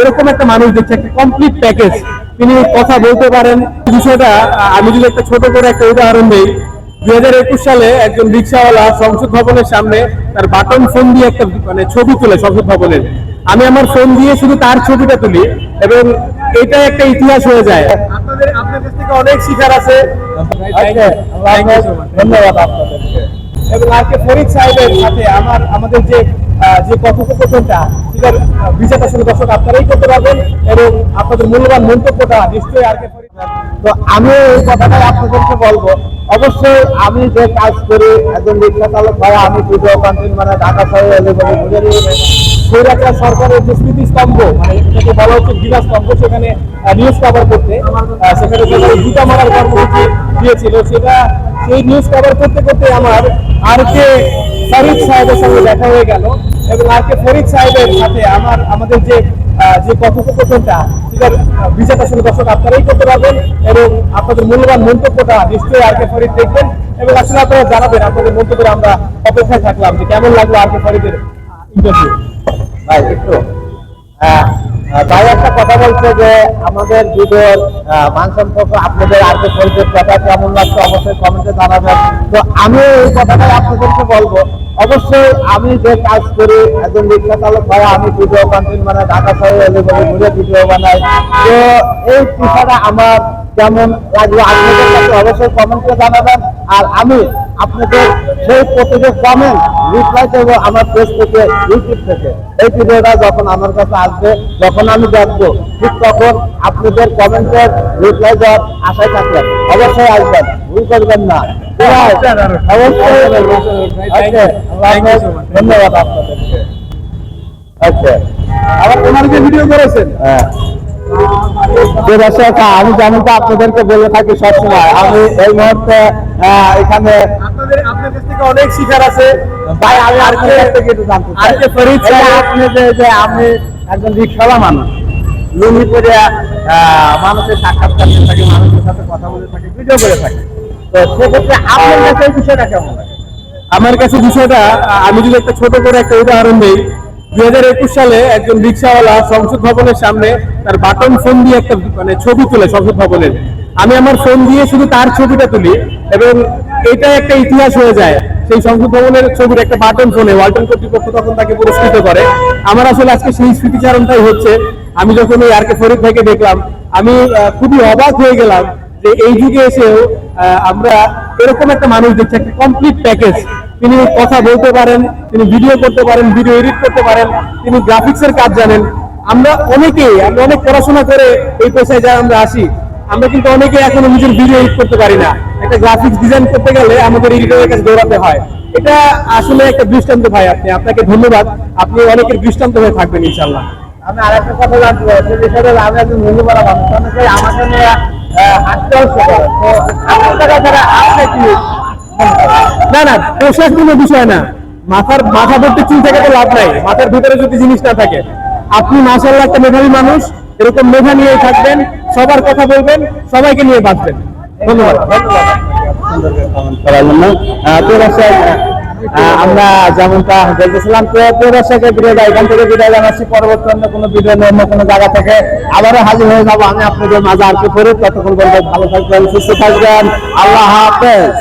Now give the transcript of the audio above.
এরকম একটা মানুষ দেখছে একটা কমপ্লিট প্যাকেজ তিনি কথা বলতে পারেন। বিষয়টা আমি যদি একটা ছোট করে একটা উদাহরণ দিই দুই হাজার একুশ সালে একজন রিক্সাওয়ালা সংসদ ভবনের সামনে তার বাটন ফোন দিয়ে একটা মানে ছবি তুলে সংসদ ভবনের। আমি আমার ফোন দিয়ে শুধু তার ছবিটা তুলি এবং এটা একটা ইতিহাস হয়ে যায়। আপনাদের আপনার কাছ থেকে অনেক শিকার আছে। ধন্যবাদ আপনাদেরকে। এবং আজকে ফরিদ সাহেবের সাথে আমার আমাদের যে যে কথোপকথনটা সেটার আহ, বিচার আসলে দর্শক আপনারাই করতে পারবেন এবং আপনাদের মূল্যবান মন্তব্যটা নিশ্চয়ই আর তো আমি এই কথাটাই আপনাদেরকে বলব। অবশ্যই আমি যে কাজ করি একজন রিক্সা চালক ভাই আমি ভিডিও কন্টেন্ট মানে ঢাকা শহরে এলাকায় ঘুরে নিয়ে স্বৈরাচার সরকারের যে স্মৃতিস্তম্ভ মানে এটাকে বলা হচ্ছে গিলা স্তম্ভ সেখানে নিউজ কভার করতে সেখানে সরকার জুতা মারার কর্মসূচি দিয়েছিল সেটা সেই নিউজ কভার করতে করতে আমার আর কে ফরিদ সাহেবের সঙ্গে দেখা হয়ে গেল এবং আর কে ফরিদ সাহেবের সাথে আমার আমাদের যে যে কথোপকথনটা সেটার আহ, বিচার দর্শক আপনারাই করতে পারবেন এবং আপনাদের মূল্যবান মন্তব্যটা নিশ্চয়ই আর কে ফরিদ দেখবেন এবং আসলে আপনারা জানাবেন আপনাদের মন্তব্যের আমরা অপেক্ষায় থাকলাম যে কেমন লাগল আর কে ফরিদের ইন্টারভিউ ভাই একটু আহ, ভাই একটা কথা বলছে যে আমাদের ভিডিওর মান সম্পর্ক আপনাদের আর কি পরিচয় কথা কেমন লাগছে অবশ্যই কমেন্টে জানাবেন। তো আমি এই কথাটাই আপনাদেরকে বলব। অবশ্যই আমি যে কাজ করি, একজন রিক্সা চালক ভাই, আমি ভিডিও কন্টেন্ট মানে ঢাকা শহরে এলাকায় ঘুরে ভিডিও বানাই। তো এই বিষয়টা আমার কেমন লাগল, আপনাদের কাছে অবশ্যই কমেন্টে জানাবেন। আর আমি আপনাদের সেই প্রতিটি কমেন্ট রিপ্লাই দেবো আমার ফেসবুকে ইউটিউব থেকে। এই ভিডিওটা যখন আমার কাছে আসবে যখন আমি দেখব ঠিক তখন আপনাদের কমেন্টের রিপ্লাই দেওয়ার আশায় থাকবেন। অবশ্যই আসবেন ভুল করবেন না। অবশ্যই হাফেজ। ধন্যবাদ আপনাদেরকে। আচ্ছা। আবার ওনারকে ভিডিও করেছেন? হ্যাঁ। যে দর্শক, আমি যেমনটা আপনাদেরকে বলে থাকি সবসময়। আমি এই মুহূর্তে এখানে আপনাদের আপনার কাছ থেকে অনেক শিখার আছে। ভাই আমি আর কাছ থেকে একটু জানতে ফরিদ আপনি যে আমি একজন রিক্সাওয়ালা মানুষ লুঙ্গি মানুষের সাক্ষাৎকার নিয়ে থাকি মানুষের সাথে কথা বলে থাকি ভিডিও করে থাকি। তো সেক্ষেত্রে আপনার কাছে এই বিষয়টা কেমন লাগে? আমার কাছে বিষয়টা আমি যদি একটা ছোট করে একটা উদাহরণ দিই দুই হাজার একুশ সালে একজন রিক্সাওয়ালা সংসদ ভবনের সামনে তার বাটন ফোন দিয়ে একটা মানে ছবি তুলে সংসদ ভবনের। আমি আমার ফোন দিয়ে শুধু তার ছবিটা তুলি এবং এটা একটা ইতিহাস হয়ে যায়। সেই সংসদ ভবনের ছবির একটা বাটন ফোনে ওয়ালটন কর্তৃপক্ষ তখন তাকে পুরস্কৃত করে। আমার আসলে আজকে সেই স্মৃতিচারণটাই হচ্ছে, আমি যখন ওই আর কে ফরিদ ভাইকে দেখলাম, আমি খুবই অবাক হয়ে গেলাম যে এই যুগে এসেও আমরা এরকম একটা মানুষ দেখছি, একটা কমপ্লিট প্যাকেজ তিনি কথা বলতে পারেন, তিনি ভিডিও করতে পারেন ভিডিও এডিট করতে পারেন, তিনি গ্রাফিক্সের কাজ জানেন। আমরা অনেকেই, আমরা অনেক পড়াশোনা করে এই পেশায় যা আমরা আসি আমরা কিন্তু অনেকে এখনও নিজের ভিডিও এডিট করতে পারি না। একটা গ্রাফিক্স ডিজাইন করতে গেলে আমাদের এডিটরের কাছে দৌড়াতে হয়। এটা আসলে একটা দৃষ্টান্ত ভাই আপনি। আপনাকে ধন্যবাদ। আপনি অনেকের দৃষ্টান্ত হয়ে থাকবেন ইনশাল্লাহ আমি আরেকটা কথা জানতে চাই, বিষয়টা আমি একজন মূল্য বলা মানুষ অনেকে আমাকে নিয়ে হাঁটতে হচ্ছে না না পোশাক কোনো বিষয় না। মাথার মাথা ধরতে চুল থেকে লাভ নাই। মাথার ভিতরে যদি জিনিস না থাকে। আপনি মাসাল্লাহ একটা মেধাবী মানুষ। এরকম মেধা নিয়ে থাকবেন, সবার কথা বলবেন, সবাইকে নিয়ে বাঁচবেন। ধন্যবাদ। আমরা যেমনটা দেখতেছিলাম এখান থেকে বিদায় জানাচ্ছি। পরবর্তী অন্য কোনো অন্য কোনো জায়গা থেকে আবারও হাজির হয়ে যাব। আমি আপনাদের মাঝে আর কি করি। ততক্ষণ বলব ভালো থাকবেন, সুস্থ থাকবেন। আল্লাহ হাফেজ।